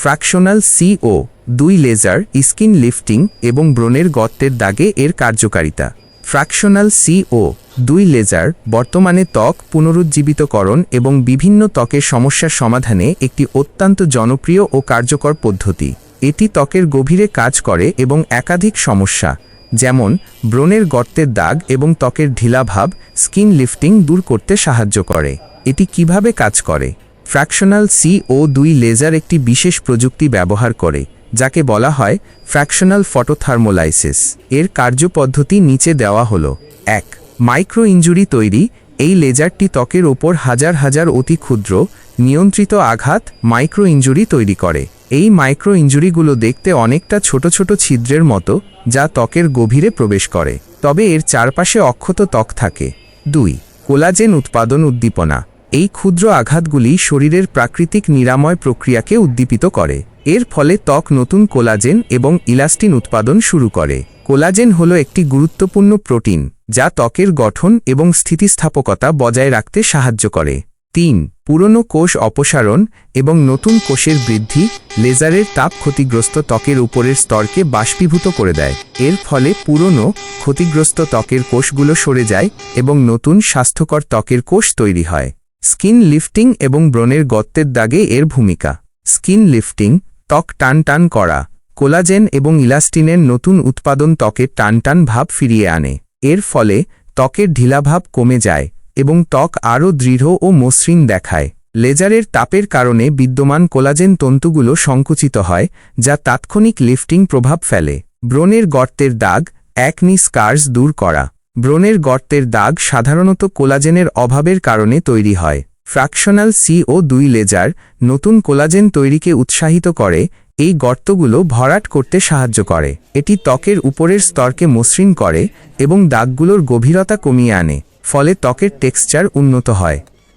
Fractional CO দুই laser, skin lifting এবং ব্রণের গর্তের দাগে এর কার্যকারিতা। ফ্র্যাকশনাল সিও দুই লেজার, বর্তমানে ত্বক পুনরুজ্জীবিতকরণ এবং বিভিন্ন ত্বকের সমস্যার সমাধানে একটি অত্যন্ত জনপ্রিয় ও কার্যকর পদ্ধতি। এটি ত্বকের গভীরে কাজ করে এবং একাধিক সমস্যা, যেমন ব্রণের গর্তের দাগ এবং ত্বকের ঢিলাভাব, স্কিন লিফটিং দূর করতে সাহায্য করে। এটি কীভাবে কাজ করে? ফ্র্যাকশনাল সি ও দুই লেজার একটি বিশেষ প্রযুক্তি ব্যবহার করে, যাকে বলা হয় ফ্র্যাকশনাল ফটোথার্মোলাইসিস। এর কার্যপদ্ধতি নিচে দেওয়া হল। এক, মাইক্রো ইঞ্জুরি তৈরি। এই লেজারটি ত্বকের ওপর হাজার হাজার অতি ক্ষুদ্র, নিয়ন্ত্রিত আঘাত, মাইক্রো ইঞ্জুরি তৈরি করে। এই মাইক্রো ইঞ্জুরিগুলো দেখতে অনেকটা ছোট ছোট ছিদ্রের মতো, যা ত্বকের গভীরে প্রবেশ করে। তবে এর চারপাশে অক্ষত ত্বক থাকে। দুই, কোলাজেন উৎপাদন উদ্দীপনা। এই ক্ষুদ্র আঘাতগুলি শরীরের প্রাকৃতিক নিরাময় প্রক্রিয়াকে উদ্দীপিত করে। এর ফলে ত্বক নতুন কোলাজেন এবং ইলাস্টিন উৎপাদন শুরু করে। কোলাজেন হল একটি গুরুত্বপূর্ণ প্রোটিন, যা ত্বকের গঠন এবং স্থিতিস্থাপকতা বজায় রাখতে সাহায্য করে। তিন, পুরনো কোষ অপসারণ এবং নতুন কোষের বৃদ্ধি লেজারের তাপ ক্ষতিগ্রস্ত ত্বকের উপরের স্তরকে বাষ্পীভূত করে দেয়। এর ফলে পুরনো ক্ষতিগ্রস্ত ত্বকের কোষগুলো সরে যায় এবং নতুন স্বাস্থ্যকর ত্বকের কোষ তৈরি হয়। স্কিন লিফটিং এবং ব্রণের গর্তের দাগে এর ভূমিকা। স্কিন লিফটিং, ত্বক টান টান করা, কোলাজেন এবং ইলাস্টিনের নতুন উৎপাদন ত্বকের টান টান ভাব ফিরিয়ে আনে। এর ফলে ত্বকের ঢিলাভাব কমে যায় এবং ত্বক আরও দৃঢ় ও মসৃণ দেখায়। লেজারের তাপের কারণে বিদ্যমান কোলাজেন তন্তুগুলো সংকুচিত হয়, যা তাৎক্ষণিক লিফটিং প্রভাব ফেলে। ব্রণের গর্তের দাগ, একনি স্কার্স দূর করা। ব্রণের গর্তের দাগ সাধারণত কোলাজেনের অভাবের কারণে তৈরি হয়। ফ্র্যাকশনাল সি ও দুই লেজার নতুন কোলাজেন তৈরিকে উৎসাহিত করে, এই গর্তগুলো ভরাট করতে সাহায্য করে। এটি ত্বকের উপরের স্তরকে মসৃণ করে এবং দাগগুলোর গভীরতা কমিয়ে আনে, ফলে ত্বকের টেক্সচার উন্নত হয়।